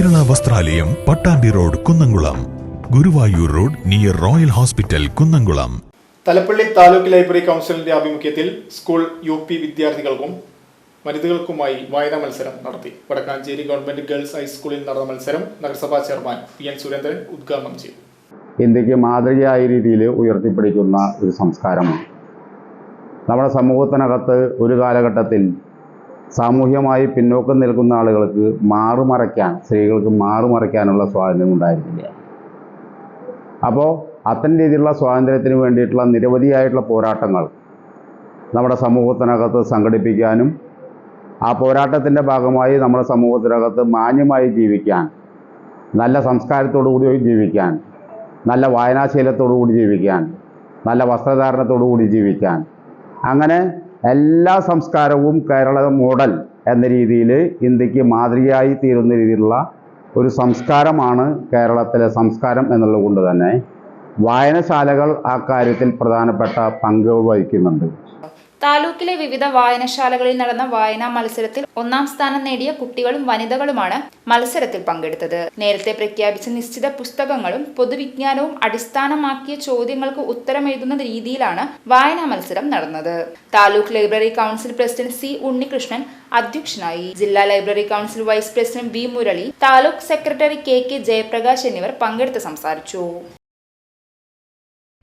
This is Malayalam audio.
വസ്ത്രാലയം Pattambi road Kunnamkulam. Guruvayur road near royal hospital Kunnamkulam. Thalappally taluk library കൗൺസിലിന്റെ ആഭിമുഖ്യത്തിൽ സ്കൂൾ യു പി വിദ്യാർത്ഥികൾക്കും വനിതകൾക്കുമായി വായനാ മത്സരം നടത്തി. വടക്കാഞ്ചേരി ഗവൺമെന്റ് ഗേൾസ് ഹൈസ്കൂളിൽ നടന്ന മത്സരം നഗരസഭാ ചെയർമാൻ പി എൻ സുരേന്ദ്രൻ ഉദ്ഘാടനം ചെയ്തു. ഇന്ത്യയ്ക്ക് മാതൃകയായ രീതിയിൽ ഉയർത്തിപ്പിടിക്കുന്ന ഒരു സംസ്കാരമാണ്. നമ്മുടെ സമൂഹത്തിനകത്ത് ഒരു കാലഘട്ടത്തിൽ സാമൂഹ്യമായി പിന്നോക്കം നിൽക്കുന്ന ആളുകൾക്ക് മാറുമറയ്ക്കാൻ സ്ത്രീകൾക്ക് മാറുമറയ്ക്കാനുള്ള സ്വാതന്ത്ര്യം ഉണ്ടായിരുന്നില്ല അപ്പോൾ അത്തരം രീതിയിലുള്ള സ്വാതന്ത്ര്യത്തിന് വേണ്ടിയിട്ടുള്ള നിരവധിയായിട്ടുള്ള പോരാട്ടങ്ങൾ നമ്മുടെ സമൂഹത്തിനകത്ത് സംഘടിപ്പിക്കാനും ആ പോരാട്ടത്തിന്റെ ഭാഗമായി നമ്മുടെ സമൂഹത്തിനകത്ത് മാന്യമായി ജീവിക്കാൻ നല്ല കൂടി ജീവിക്കാൻ നല്ല വായനാശീലത്തോടു കൂടി ജീവിക്കാൻ നല്ല വസ്ത്രധാരണത്തോടു കൂടി ജീവിക്കാൻ അങ്ങനെ എല്ലാ സംസ്കാരവും കേരള മോഡൽ എന്ന രീതിയിൽ ഇന്ത്യയ്ക്ക് മാതൃകയായി തീരുന്ന രീതിയിലുള്ള ഒരു സംസ്കാരമാണ് കേരളത്തിലെ സംസ്കാരം എന്നുള്ളത് കൊണ്ട് തന്നെ വായനശാലകൾ ആ കാര്യത്തിൽ പ്രധാനപ്പെട്ട പങ്ക് വഹിക്കുന്നുണ്ട്. താലൂക്കിലെ വിവിധ വായനശാലകളിൽ നടന്ന വായനാ മത്സരത്തിൽ ഒന്നാം സ്ഥാനം നേടിയ കുട്ടികളും വനിതകളുമാണ് മത്സരത്തിൽ പങ്കെടുത്തത്. നേരത്തെ പ്രഖ്യാപിച്ച നിശ്ചിത പുസ്തകങ്ങളും പൊതുവിജ്ഞാനവും അടിസ്ഥാനമാക്കിയ ചോദ്യങ്ങൾക്ക് ഉത്തരം എഴുതുന്ന രീതിയിലാണ് വായനാ മത്സരം നടന്നത്. Taluk library council president C Unnikrishnan അധ്യക്ഷനായി. ജില്ലാ library council vice president V Murali taluk secretary K K Jayaprakash എന്നിവർ പങ്കെടുത്ത് സംസാരിച്ചു.